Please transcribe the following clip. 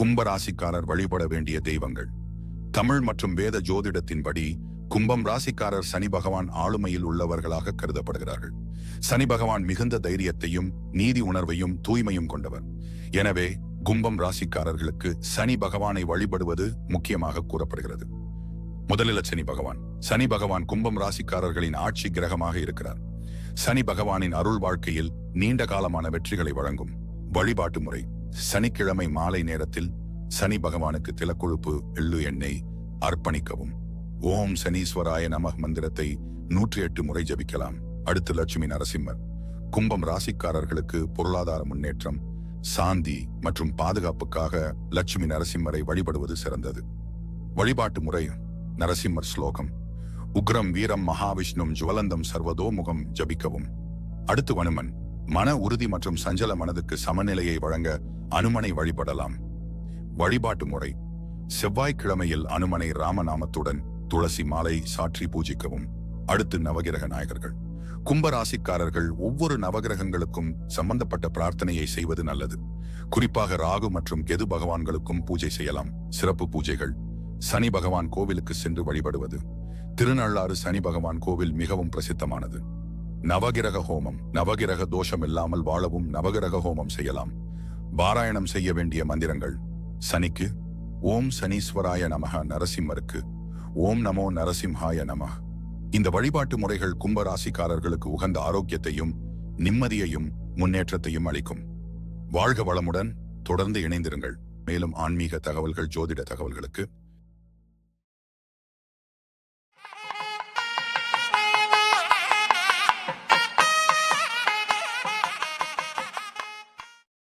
கும்பராசிக்காரர் வழிபட வேண்டிய தெய்வங்கள். தமிழ் மற்றும் வேத ஜோதிடத்தின்படி கும்பம் ராசிக்காரர் சனி பகவான் ஆளுமையில் உள்ளவர்களாக கருதப்படுகிறார்கள். சனி பகவான் மிகுந்த தைரியத்தையும் நீதி உணர்வையும் தூய்மையும் கொண்டவர். எனவே கும்பம் ராசிக்காரர்களுக்கு சனி பகவானை வழிபடுவது முக்கியமாக கூறப்படுகிறது. முதலில் சனி பகவான். சனி பகவான் கும்பம் ராசிக்காரர்களின் ஆட்சி கிரகமாக இருக்கிறார். சனி பகவானின் அருள் வாழ்க்கையில் நீண்ட காலமான வெற்றிகளை வழங்கும் வழிபாட்டு முறை. சனிக்கிழமை மாலை நேரத்தில் சனி பகவானுக்கு திலக்கொழுப்பு எள்ளு எண்ணெய் அர்ப்பணிக்கவும். ஓம் சனீஸ்வராய நமக மந்திரத்தை நூற்றி எட்டு முறை ஜபிக்கலாம். அடுத்து லட்சுமி நரசிம்மர். கும்பம் ராசிக்காரர்களுக்கு பொருளாதார முன்னேற்றம் சாந்தி மற்றும் பாதுகாப்புக்காக லட்சுமி நரசிம்மரை வழிபடுவது சிறந்தது. வழிபாட்டு முறை நரசிம்மர் ஸ்லோகம். உக்ரம் வீரம் மகாவிஷ்ணும் ஜுவலந்தம் சர்வதோமுகம் ஜபிக்கவும். அடுத்து வனுமன். மன உறுதி மற்றும் சஞ்சல மனதுக்கு சமநிலையை வழங்க அனுமனை வழிபடலாம். வழிபாட்டு முறை. செவ்வாய்க்கிழமையில் அனுமனை ராமநாமத்துடன் துளசி மாலை சாற்றி பூஜிக்கவும். அடுத்து நவகிரக நாயகர்கள். கும்பராசிக்காரர்கள் ஒவ்வொரு நவகிரகங்களுக்கும் சம்பந்தப்பட்ட பிரார்த்தனையை செய்வது நல்லது. குறிப்பாக ராகு மற்றும் கெது பகவான்களுக்கும் பூஜை செய்யலாம். சிறப்பு பூஜைகள். சனி பகவான் கோவிலுக்கு சென்று வழிபடுவது. திருநள்ளாறு சனி பகவான் கோவில் மிகவும் பிரசித்தமானது. நவகிரக ஹோமம் நவகிரக தோஷம் இல்லாமல் வாழவும் நவகிரக ஹோமம் செய்யலாம். பாராயணம் செய்ய வேண்டிய மந்திரங்கள் சனிக்கு ஓம் சனீஸ்வராய நமக நரசிம்மருக்கு ஓம் நமோ நரசிம்ஹாய நம இந்த வழிபாட்டு முறைகள் கும்பராசிக்காரர்களுக்கு உகந்த ஆரோக்கியத்தையும் நிம்மதியையும் முன்னேற்றத்தையும் அளிக்கும். வாழ்க வளமுடன் தொடர்ந்து இணைந்திருங்கள். மேலும் ஆன்மீக தகவல்கள் ஜோதிட தகவல்களுக்கு